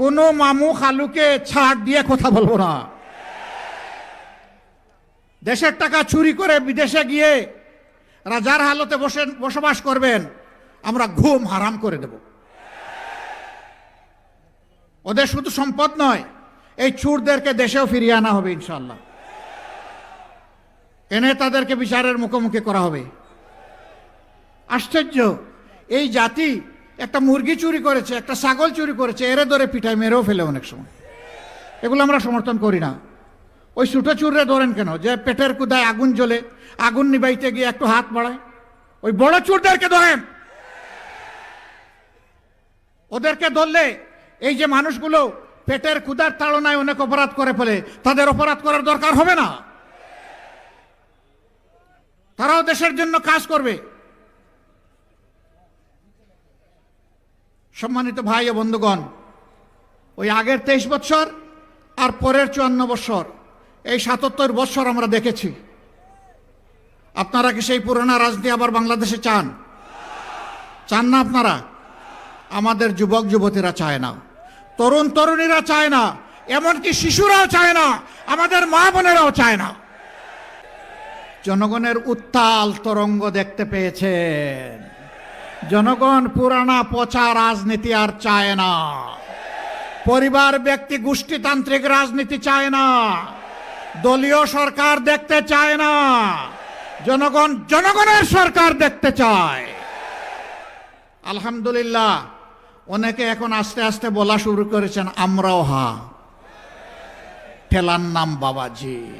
কোনো মামু খালুকে ছাড় দিয়ে কথা বলব না। দেশের টাকা চুরি করে বিদেশে গিয়ে রাজার হালতে বসে বসবাস করবেন, আমরা ঘুম হারাম করে দেব। ওদের শুধু সম্পদ নয়, এই চুরদেরকে দেশেও ফিরিয়ে আনা হবে ইনশাল্লাহ এনে তাদেরকে বিচারের মুখোমুখি করা হবে। আশ্চর্য, এই জাতি একটা মুরগি চুরি করেছে, একটা ছাগল চুরি করেছে, এরে ধরে পিঠায় মেরেও ফেলে অনেক সময়। এগুলো আমরা সমর্থন করি না। ওই ছুটো চুররে ধরেন কেন? যে পেটের কুদায় আগুন জ্বলে, আগুন নিবাইতে গিয়ে একটু হাত বাড়ায়। ওই বড় চুরদেরকে ধরেন। ওদেরকে ধরলে এই যে মানুষগুলো পেটের ক্ষুদার তাড়নায় অনেক অপরাধ করে ফেলে, তাদের অপরাধ করার দরকার হবে না। তারাও দেশের জন্য কাজ করবে। সম্মানিত ভাই ও বন্ধুগণ, ওই আগের তেইশ বছর আর পরের চুয়ান্ন বছর এই সাতাত্তর বছর আমরা দেখেছি। আপনারা কি সেই পুরোনো রাজনীতি আবার বাংলাদেশে চান? চান না আপনারা? আমাদের যুবক যুবতীরা চায় না। তরুণ তরুণীরা চায় না। এমনকি শিশুরাও চায় না। আমাদের মা বোনেরাও চায় না। জনগণের উত্তাল তরঙ্গ দেখতে পেয়েছেন। জনগণ পুরানা পচা রাজনীতি আর চায় না। পরিবার, ব্যক্তি, গোষ্ঠীতান্ত্রিক রাজনীতি চায় না। দলীয় সরকার দেখতে চায় না। জনগণ জনগণের সরকার দেখতে চায়। আলহামদুলিল্লাহ, অনেকে এখন আস্তে আস্তে বলা শুরু করেছেন, আমরাও হা। ঠেলার নাম বাবাজি।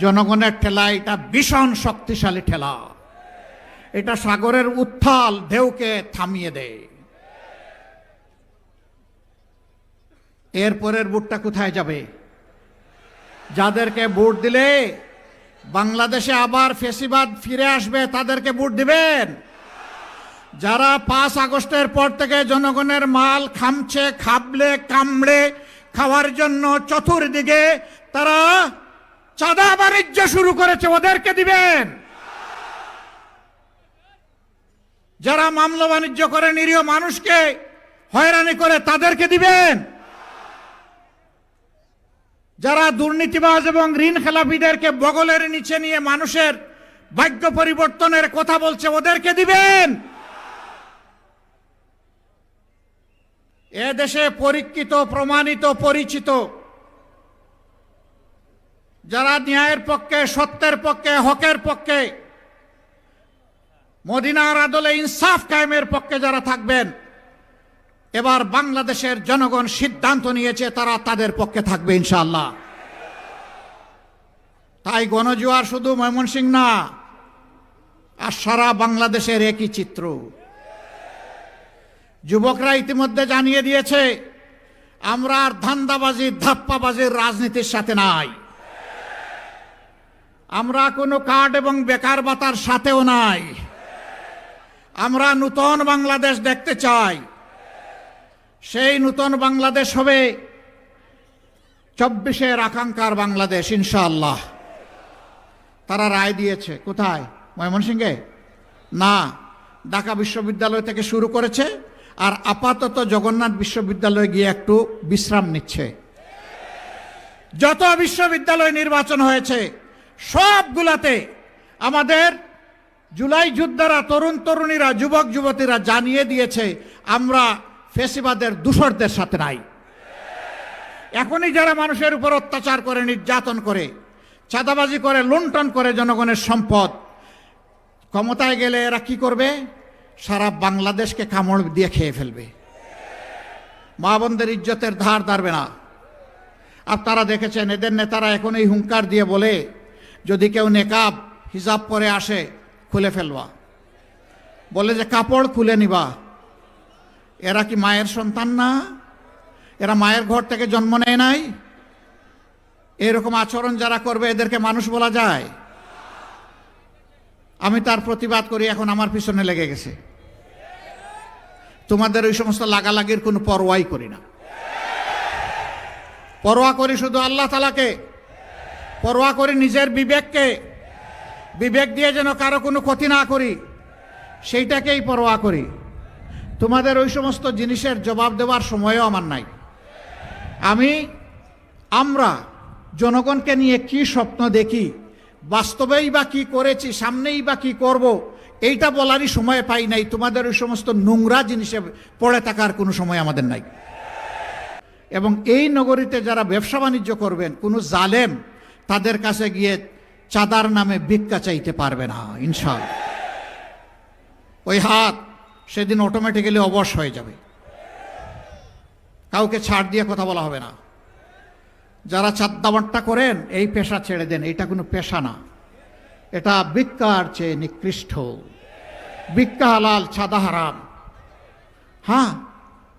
জনগণের ঠেলা এটা ভীষণ শক্তিশালী ঠেলা। এটা সাগরের উত্থাল ঢেউকে থামিয়ে দেয়। এরপরের বুটটা কোথায় যাবে? যাদেরকে ভোট দিলে বাংলাদেশে আবার ফেসিবাদ ফিরে আসবে, তাদেরকে ভোট দিবেন। যারা পাঁচ আগস্টের পর থেকে জনগণের মাল খামছে, খাবলে, কামড়ে খাওয়ার জন্য চতুর্দিকে, তারা চাঁদা বাণিজ্য শুরু করেছে, ওদেরকে দিবেন। যারা মামলা বাণিজ্য করে নিরীহ মানুষকে হয়রানি করে, তাদেরকে দিবেন। যারা দুর্নীতিবাজ এবং ঋণ খেলাপিদেরকে বগলের নিচে নিয়ে মানুষের ভাগ্য পরিবর্তনের কথা বলছে, ওদেরকে দিবেন। এ দেশে পরীক্ষিত, প্রমাণিত, পরিচিত, যারা ন্যায়ের পক্ষে, সত্যের পক্ষে, হকের পক্ষে মদিনার আদলে ইনসাফ কায়েমের পক্ষে যারা থাকবেন, এবার বাংলাদেশের জনগণ সিদ্ধান্ত নিয়েছে তারা তাদের পক্ষে থাকবে ইনশাল্লাহ তাই গণজোয়ার শুধু ময়মনসিং না, আর সারা বাংলাদেশের একই চিত্র। যুবকরা ইতিমধ্যে জানিয়ে দিয়েছে, আমরা আর ধান্দাবাজির ধাপ্পাবাজির রাজনীতির সাথে নাই। আমরা কোনো কার্ড এবং বেকার বাতার সাথেও নাই। আমরা নূতন বাংলাদেশ দেখতে চাই। সেই নূতন বাংলাদেশ হবে চব্বিশের আকাঙ্ক্ষার বাংলাদেশ, ইনশাআল্লাহ। তারা রায় দিয়েছে। কোথায়? ময়মনসিংহে? না। ঢাকা বিশ্ববিদ্যালয় থেকে শুরু করেছে আর আপাতত জগন্নাথ বিশ্ববিদ্যালয়ে গিয়ে একটু বিশ্রাম নিচ্ছে। যত বিশ্ববিদ্যালয় নির্বাচন হয়েছে, সবগুলাতে আমাদের জুলাই যোদ্ধারা তরুণ তরুণীরা, যুবক যুবতীরা জানিয়ে দিয়েছে, আমরা ফেসিবাদের দূষরদের সাথে নাই। এখনই যারা মানুষের উপর অত্যাচার করে, নির্যাতন করে, চাঁদাবাজি করে, লুণ্ঠন করে জনগণের সম্পদ, ক্ষমতায় গেলে এরা কি করবে? সারা বাংলাদেশকে কামড় দিয়ে খেয়ে ফেলবে। মা বোনদের ইজ্জতের ধার ধারবে না। আপনারা দেখেছেন, এদের নেতারা এখন এই হুঙ্কার দিয়ে বলে, যদি কেউ নেকাব, হিজাব পরে আসে খুলে ফেলবা। বলে যে, কাপড় খুলে নিবা। এরা কি মায়ের সন্তান না? এরা মায়ের ঘর থেকে জন্ম নেয় নাই? এরকম আচরণ যারা করবে, এদেরকে মানুষ বলা যায়। আমি তার প্রতিবাদ করি, এখন আমার পিছনে লেগে গেছে। তোমাদের ওই সমস্ত লাগালাগির কোনো পরোয়াই করি না। পরোয়া করি শুধু আল্লাহ তালাকে পরোয়া করি নিজের বিবেককে। বিবেক দিয়ে যেন কারও কোনো ক্ষতি না করি, সেইটাকেই পরোয়া করি। তোমাদের ওই সমস্ত জিনিসের জবাব দেওয়ার সময়ও আমার নাই। আমি, আমরা জনগণকে নিয়ে কি স্বপ্ন দেখি, বাস্তবেই বা কি করেছি, সামনেই বা কি করব, এইটা বলারই সময় পাই নাই। তোমাদের ওই সমস্ত নোংরা জিনিসে পড়ে থাকার কোনো সময় আমাদের নাই। এবং এই নগরীতে যারা ব্যবসা বাণিজ্য করবেন, কোনো জালেম তাদের কাছে গিয়ে চাঁদার নামে ভিক্ষা চাইতে পারবে না ইনশাল ওই হাত সেদিন অটোমেটিক্যালি অবশ হয়ে যাবে। কাউকে ছাড় দিয়ে কথা বলা হবে না। যারা চাঁদাবাট্টা করেন, এই পেশা ছেড়ে দেন, এটা কোনো পেশা না। এটা ভিক্ষার চেয়ে নিকৃষ্ট। ভিক্ষা হালাল ছাদা হারাম। হ্যাঁ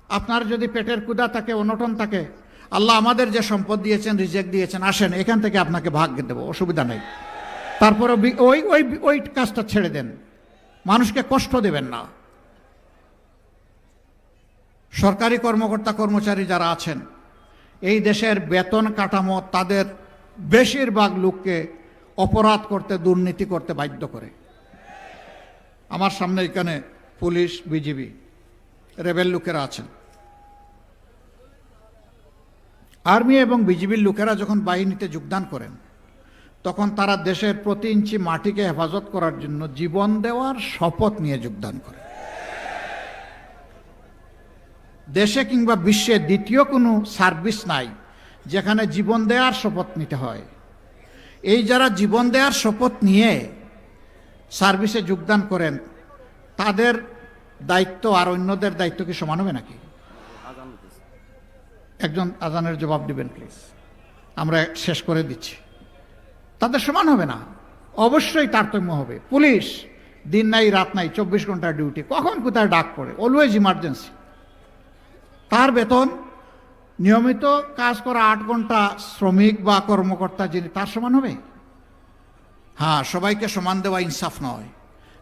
আপনার যদি পেটের কুদা থাকে, অনটন থাকে আল্লাহ আমাদের যে সম্পদ দিয়েছেন রিজেক্ট দিয়েছেন, আসেন, এখান থেকে আপনাকে ভাগ্য দেবো, অসুবিধা নেই। তারপরে ওই ওই ওই কাজটা ছেড়ে দেন। মানুষকে কষ্ট দেবেন না। সরকারি কর্মকর্তা, কর্মচারী যারা আছেন, এই দেশের বেতন কাঠামো তাদের বেশিরভাগ লোককে অপরাধ করতে, দুর্নীতি করতে বাধ্য করে। আমার সামনে এখানে পুলিশ, বিজিবি, রেবেল লোকেরা আছেন। আর্মি এবং বিজিবির লোকেরা যখন বাহিনীতে যোগদান করেন, তখন তারা দেশের প্রতি ইঞ্চি মাটিকে হেফাজত করার জন্য জীবন দেওয়ার শপথ নিয়ে যোগদান করে। দেশে কিংবা বিশ্বে দ্বিতীয় কোনো সার্ভিস নাই, যেখানে জীবন দেওয়ার শপথ নিতে হয়। এই যারা জীবন দেওয়ার শপথ নিয়ে সার্ভিসে যোগদান করেন, তাদের দায়িত্ব আর অন্যদের দায়িত্ব কি সমান হবে নাকি? একজন আজানের জবাব দিবেন প্লিজ আমরা শেষ করে দিচ্ছি। তাদের সমান হবে না। অবশ্যই তারতম্য হবে। পুলিশ, দিন নাই, রাত নাই, চব্বিশ ঘণ্টা ডিউটি কখন কোথায় ডাক পড়ে? অলওয়েজ ইমার্জেন্সি তার বেতন, নিয়মিত কাজ করা আট ঘণ্টা শ্রমিক বা কর্মকর্তা যিনি, তার সমান হবে? হ্যাঁ সবাইকে সমান দেওয়া ইনসাফ নয়।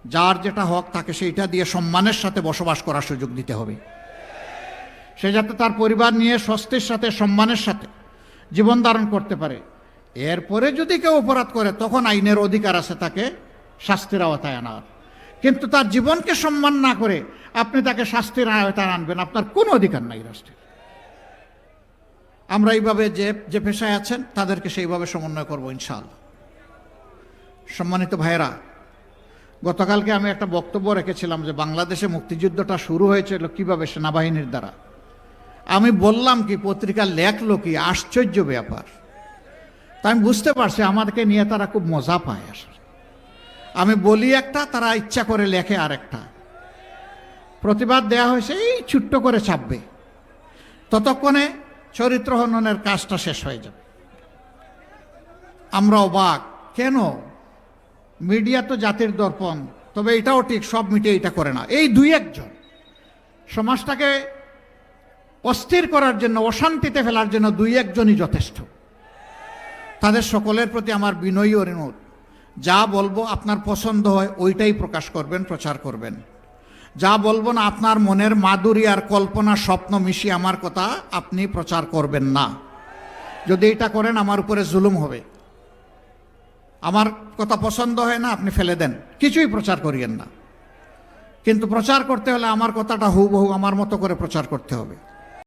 যার যেটা হক, তাকে সেইটা দিয়ে সম্মানের সাথে বসবাস করার সুযোগ দিতে হবে। সে যাতে তার পরিবার নিয়ে স্বস্তির সাথে, সম্মানের সাথে জীবন ধারণ করতে পারে। এরপরে যদি কেউ অপরাধ করে, তখন আইনের অধিকার আছে তাকে শাস্তির আওতায় আনার। কিন্তু তার জীবনকে সম্মান না করে আপনি তাকে শাস্তির আওতায় আনবেন, আপনার কোনো অধিকার নাই রাষ্ট্রের। আমরা এইভাবে যে যে পেশায় আছেন, তাদেরকে সেইভাবে সমন্বয় করব ইনশাআল্লাহ। সম্মানিত ভাইয়েরা, গতকালকে আমি একটা বক্তব্য রেখেছিলাম যে বাংলাদেশে মুক্তিযুদ্ধটা শুরু হয়েছিল কীভাবে সেনাবাহিনীর দ্বারা। আমি বললাম কি, পত্রিকা লেখলো কি? আশ্চর্য ব্যাপার। তা আমি বুঝতে পারছি, আমাদেরকে নিয়ে তারা খুব মজা পায় আসলে। আমি বলি একটা, তারা ইচ্ছা করে লেখে আর একটা প্রতিবাদ দেয়া হয়েছে, এই ছোট্ট করে ছাপবে। ততক্ষণে চরিত্র হননের কাজটা শেষ হয়ে যাবে। আমরা অবাক, কেন? মিডিয়া তো জাতির দর্পণ, তবে এটাও ঠিক, সব মিডিয়া এটা করে না। এই দুই একজন। সমাজটাকে অস্থির করার জন্য, অশান্তিতে ফেলার জন্য দুই একজনই যথেষ্ট। তাদের সকলের প্রতি আমার বিনয়ী অনুরোধ। যা বলব আপনার পছন্দ হয়, ওইটাই প্রকাশ করবেন, প্রচার করবেন। যা বলব না, আপনার মনের মাধুরী আর কল্পনা স্বপ্ন মিশিয়ে আমার কথা আপনি প্রচার করবেন না। যদি এটা করেন, আমার উপরে জুলুম হবে। আমার কথা পছন্দ হয় না, আপনি ফেলে দেন। কিছুই প্রচার করিয়েন না। কিন্তু প্রচার করতে হলে আমার কথাটা হুবহু আমার মতো করে প্রচার করতে হবে।